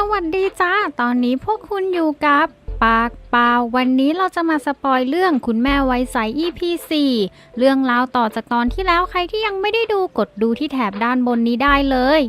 สวัสดีจ้า ตอนนี้พวกคุณอยู่กับปากเปล่าวันนี้เราจะมาสปอยเรื่องคุณแม่ไว้ใส EP 4เรื่องราวต่อจากตอนที่แล้วใครที่ยังไม่ได้ดูกดดูที่แถบด้านบนนี้ได้เลย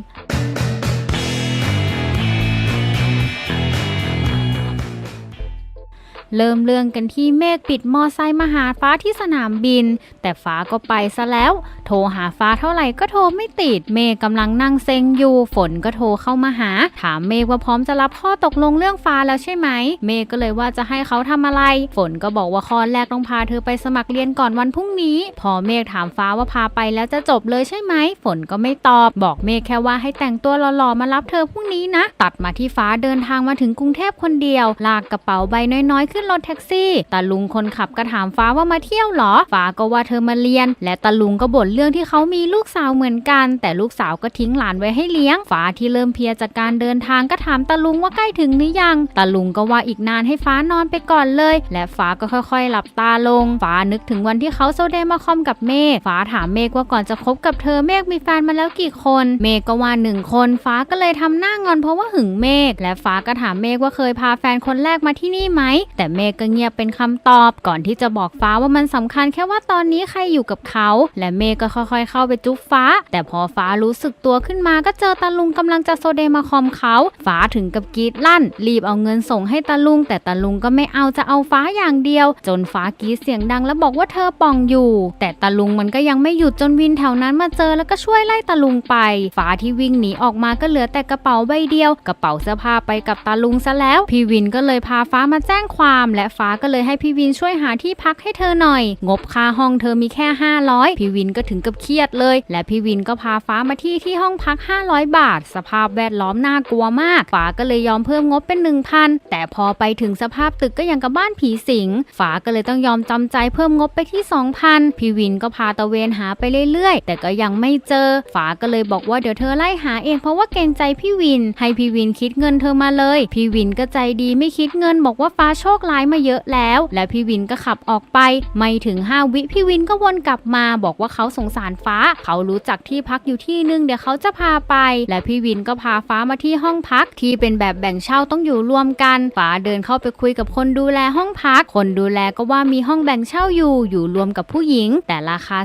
เริ่มเรื่องกันที่เมฆปิดมอไซค์มาหาฟ้าที่สนามบิน แต่ฟ้าก็ไปซะแล้ว โทรหาฟ้าเท่าไหร่ก็โทรไม่ติด เมฆกำลังนั่งเซ็งอยู่ ฝนก็โทรเข้ามาหา ถามเมฆว่าพร้อมจะรับข้อตกลงเรื่องฟ้าแล้วใช่ไหม เมฆก็เลยว่าจะให้เขาทำอะไร ฝนก็บอกว่าข้อแรกต้องพาเธอไปสมัครเรียนก่อนวันพรุ่งนี้ พอเมฆถามฟ้าว่าพาไปแล้วจะจบเลยใช่ไหม ฝนก็ไม่ตอบ บอกเมฆแค่ว่าให้แต่งตัวหล่อๆมารับเธอพรุ่งนี้นะ ตัดมาที่ฟ้าเดินทางมาถึงกรุงเทพคนเดียว ลากกระเป๋าใบน้อยๆขึ้นรถแท็กซี่ตาลุงคนขับก็ถามฟ้าว่ามาเที่ยวเหรอ ฟ้าก็ว่าเธอมาเรียน และตาลุงก็บ่นเรื่องที่เขามีลูกสาวเหมือนกัน แต่ลูกสาวก็ทิ้งหลานไว้ให้เลี้ยง ฟ้าที่เริ่มเพียจากการเดินทางก็ถามตาลุงว่าใกล้ถึงหรือยัง ตาลุงก็ว่าอีกนานให้ฟ้านอนไปก่อนเลย และฟ้าก็ค่อยๆ หลับตาลง ฟ้านึกถึงวันที่เขาโซเดมาคอมกับเมฆ ฟ้าถามเมฆว่าก่อนจะคบกับเธอเมฆมีแฟนมาแล้วกี่คน เมฆก็ว่าหนึ่งคน ฟ้าก็เลยทำหน้างอนเพราะว่าหึงเมฆ และฟ้าก็ถามเมฆว่าเคยพาแฟนคนแรกมาที่นี่ไหม แต่เมฆก็เงียบเป็นคำตอบ ก่อนที่จะบอกฟ้าว่ามันสำคัญแค่ว่าตอนนี้ใครอยู่กับเขา และเมฆก็ค่อยๆ เข้าไปจุ๊บฟ้า แต่พอฟ้ารู้สึกตัวขึ้นมาก็เจอตาลุงกำลังจะโซเดมาคอมเขา ฟ้าถึงกับกรีดลั่น รีบเอาเงินส่งให้ตาลุง แต่ตาลุงก็ไม่เอาจะเอาฟ้าอย่างเดียว จนฟ้ากรีดเสียงดังแล้วบอกว่าเธอป่องอยู่ แต่ตาลุงมันก็ยังไม่หยุดจนวินแถวนั้นมาเจอแล้วก็ช่วยไล่ตาลุงไป ฟ้าที่วิ่งหนีออกมาก็เหลือแต่กระเป๋าใบเดียว กระเป๋าเสื้อผ้าไปกับตาลุงซะแล้ว พี่วินก็เลยพาฟ้ามาแจ้งความและฟ้าก็เลยให้พี่วินช่วยหาที่พักให้เธอหน่อย งบค่าห้องเธอมีแค่ 500 พี่วินก็ถึงกับเครียดเลย และพี่วินก็พาฟ้ามาที่ที่ห้องพัก 500 บาท สภาพแวดล้อมน่ากลัวมาก ฟ้าก็เลยยอมเพิ่มงบเป็น 1,000 แต่พอไปถึงสภาพตึกก็ยังกับบ้านผีสิง ฟ้าก็เลยต้องยอมจำใจเพิ่มงบไปที่ 2,000 พี่วินก็พาตะเวนหาไปเรื่อยๆ แต่ก็ยังไม่เจอ ฟ้าก็เลยบอกว่าเดี๋ยวเธอไล่หาเองเพราะว่าเกรงใจพี่วิน ให้พี่วินคิดเงินเธอมาเลย พี่วินก็ใจดีไม่คิดเงินบอกว่าฟ้าโชคร้ายมาเยอะแล้ว และพี่วินก็ขับออกไป ไม่ถึง 5 วิพี่วินก็วนกลับมาบอกว่าเขาสงสารฟ้า เขารู้จักที่พักอยู่ที่นึงเดี๋ยวเขาจะพาไป และพี่วินก็พาฟ้ามาที่ห้องพักที่เป็นแบบแบ่งเช่าต้องอยู่รวมกัน ฟ้าเดินเข้าไปคุยกับคนดูแลห้องพัก คนดูแลก็ว่ามีห้องแบ่งเช่าอยู่อยู่รวมกับผู้หญิง แต่ราคา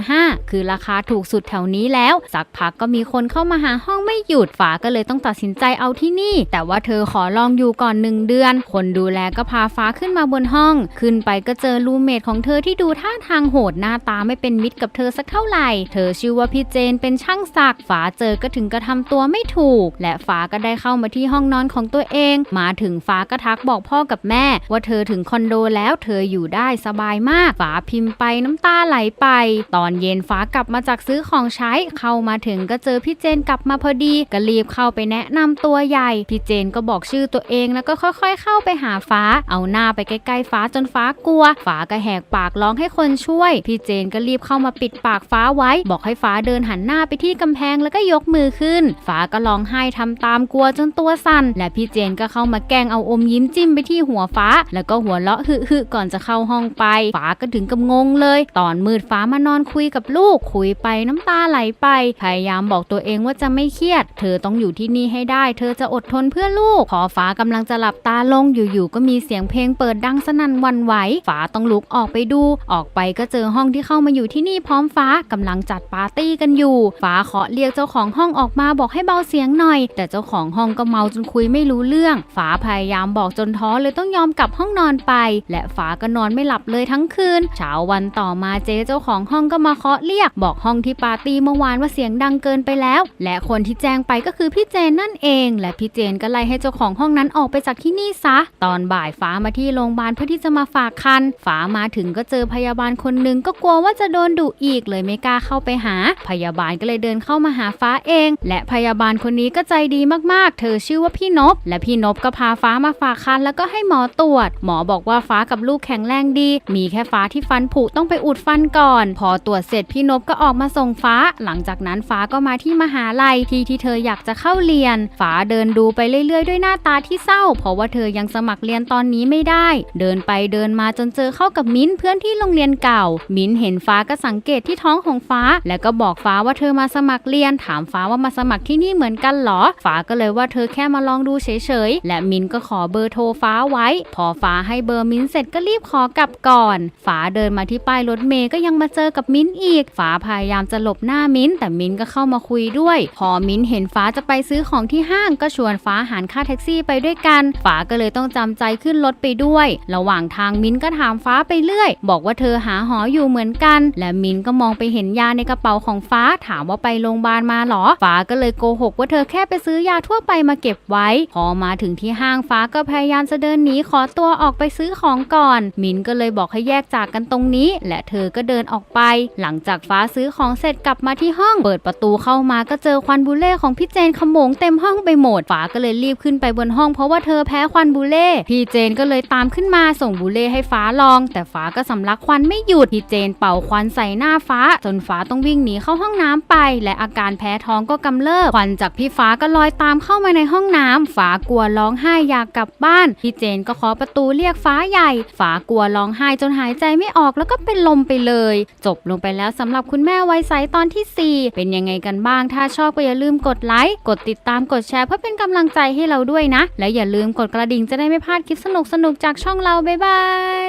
4,500 คือราคาถูกสุดแถวนี้แล้ว สักพักก็มีคนเข้ามาหาห้องไม่หยุดฟ้าก็เลยต้องตัดสินใจเอาที่นี่ แต่ว่าเธอขอลองอยู่ก่อนหนึ่งเดือน คนดูแลก็พาฟ้าขึ้นมาบนห้อง ขึ้นไปก็เจอรูเมทของเธอที่ดูท่าทางโหดหน้าตาไม่เป็นมิตรกับเธอสักเท่าไหร่ เธอชื่อว่าพี่เจนเป็นช่างสักฟ้าเจอก็ถึงกระทำตัวไม่ถูก และฟ้าก็ได้เข้ามาที่ห้องนอนของตัวเอง มาถึงฟ้าก็ทักบอกพ่อกับแม่ ว่าเธอถึงคอนโดแล้วเธออยู่ได้สบายมากฟ้าพิมพ์ไปน้ำตาไหลไป ตอนเย็นฟ้ากลับมาจากซื้อของใช้ เข้ามาถึงก็เจอพี่เจนกลับมาพอดีก็รีบเข้าไปแนะนำตัวใหญ่ พี่เจนก็บอกชื่อตัวเองแล้วก็ค่อย ๆ เข้าไปหาฟ้าเอาหน้าไปใกล้ๆฟ้าจนฟ้ากลัว ฟ้าก็แหกปากร้องให้คนช่วย พี่เจนก็รีบเข้ามาปิดปากฟ้าไว้ บอกให้ฟ้าเดินหันหน้าไปที่กำแพงแล้วก็ยกมือขึ้น ฟ้าก็ร้องไห้ทำตามกลัวจนตัวสั่น และพี่เจนก็เข้ามาแกล้งเอาอมยิ้มจิ้มไปที่หัวฟ้า แล้วก็หัวเราะฮึฮึก่อนจะเข้าห้องไป ฟ้าก็ถึงกับงงเลย ตอนมืดฟ้ามานอนคุยกับลูก คุยไปน้ำตาไหลไป พยายามบอกตัวเองว่าจะไม่เครียด เธอต้องอยู่ที่นี่ให้ได้ เธอจะอดทนเพื่อลูก พอฟ้ากำลังจะหลับตาลงอยู่ๆก็มีเสียงเพลงเปิดดังสนั่นวันไหวฟ้าต้องลุกออกไปดู ออกไปก็เจอห้องที่เข้ามาอยู่ที่นี่พร้อมฟ้ากำลังจัดปาร์ตี้กันอยู่ ฟ้าเคาะเรียกเจ้าของห้องออกมาบอกให้เบาเสียงหน่อย แต่เจ้าของห้องก็เมาจนคุยไม่รู้เรื่อง ฟ้าพยายามบอกจนท้อเลยต้องยอมกลับห้องนอนไป และฟ้าก็นอนไม่หลับเลยทั้งคืน เช้าวันต่อมาเจ๊เจ้าของห้องก็มาเคาะเรียก บอกห้องที่ปาร์ตี้เมื่อวานว่าเสียงดังเกินไปแล้ว และคนที่แจ้งไปก็คือพี่เจนนั่นเอง และพี่เจนก็ไล่ให้เจ้าของห้องนั้นออกไปจากที่นี่ซะ ตอนบ่ายฟ้ามาที่โรงพยาบาลเพื่อที่จะมาฝากคันฟ้ามาถึงก็เจอพยาบาลคนหนึ่งก็กลัวว่าจะโดนดุอีกเลยไม่กล้าเข้าไปหา พยาบาลก็เลยเดินเข้ามาหาฟ้าเอง และพยาบาลคนนี้ก็ใจดีมากๆ เธอชื่อว่าพี่นบ และพี่นบก็พาฟ้ามาฝากคันแล้วก็ให้หมอตรวจ หมอบอกว่าฟ้ากับลูกแข็งแรงดี มีแค่ฟ้าที่ฟันผุต้องไปอุดฟันก่อน พอตรวจเสร็จพี่นบก็ออกมาส่งฟ้า หลังจากนั้นฟ้าก็มาที่มหาลัยที่ที่เธออยากจะเข้าเรียน ฟ้าเดินดูไปเรื่อยๆ ด้วยหน้าตาที่เศร้า เพราะว่าเธอยังสมัครเรียนตอนนี้นี้ไม่ได้ เดินไปเดินมาจนเจอเข้ากับมิ้นเพื่อนที่โรงเรียนเก่า มิ้นเห็นฟ้าก็สังเกตที่ท้องของฟ้า แล้วก็บอกฟ้าว่าเธอมาสมัครเรียน ถามฟ้าว่ามาสมัครที่นี่เหมือนกันเหรอ ฟ้าก็เลยว่าเธอแค่มาลองดูเฉยๆ และมิ้นก็ขอเบอร์โทรฟ้าไว้ พอฟ้าให้เบอร์มิ้นเสร็จก็รีบขอกลับก่อน ฟ้าเดินมาที่ป้ายรถเมย์ก็ยังมาเจอกับมิ้นอีก ฟ้าพยายามจะหลบหน้ามิ้น แต่มิ้นก็เข้ามาคุยด้วย พอมิ้นเห็นฟ้าจะไปซื้อของที่ห้างก็ชวนฟ้าหารค่าแท็กซี่ไปด้วยกัน ฟ้าก็เลยต้องจำใจขึ้นรถไปด้วย ระหว่างทางมิ้นก็ถามฟ้าไปเรื่อย บอกว่าเธอหาหออยู่เหมือนกัน และมิ้นก็มองไปเห็นยาในกระเป๋าของฟ้า ถามว่าไปโรงพยาบาลมาหรอ ฟ้าก็เลยโกหกว่าเธอแค่ไปซื้อยาทั่วไปมาเก็บไว้ พอมาถึงที่ห้างฟ้าก็พยายามจะเดินหนีขอตัวออกไปซื้อของก่อน มิ้นก็เลยบอกให้แยกจากกันตรงนี้ และเธอก็เดินออกไป หลังจากฟ้าซื้อของเสร็จกลับมาที่ห้อง เปิดประตูเข้ามาก็เจอควันบูเล่ของพี่เจนขโมงเต็มห้องไปหมด ฟ้าก็เลยรีบขึ้นไปบนห้องเพราะว่าเธอแพ้ควันบูเล่ พี่เจนก็ก็เลยตามขึ้นมาส่งบูเล่ให้ฟ้าลอง แต่ฟ้าก็สำลักควันไม่หยุดพี่เจนเป่าควันใส่หน้าฟ้า จนฟ้าต้องวิ่งหนีเข้าห้องน้ำไป และอาการแพ้ท้องก็กำเริบควันจากพี่ฟ้าก็ลอยตามเข้ามาในห้องน้ำฟ้ากลัวร้องไห้อยากกลับบ้านพี่เจนก็เคาะประตูเรียกฟ้าใหญ่ ฟ้ากลัวร้องไห้จนหายใจไม่ออกแล้วก็เป็นลมไปเลย จบลงไปแล้วสำหรับคุณแม่ไวยใสตอนที่ 4 เป็นยังไงกันบ้าง ถ้าชอบก็อย่าลืมกดไลค์กดติดตามกดแชร์เพื่อเป็นกำลังใจให้เราด้วยนะ และอย่าลืมกดกระดิ่งจะได้ไม่พลาดคลิปสนุกนุกจากช่องเรา บ๊ายบาย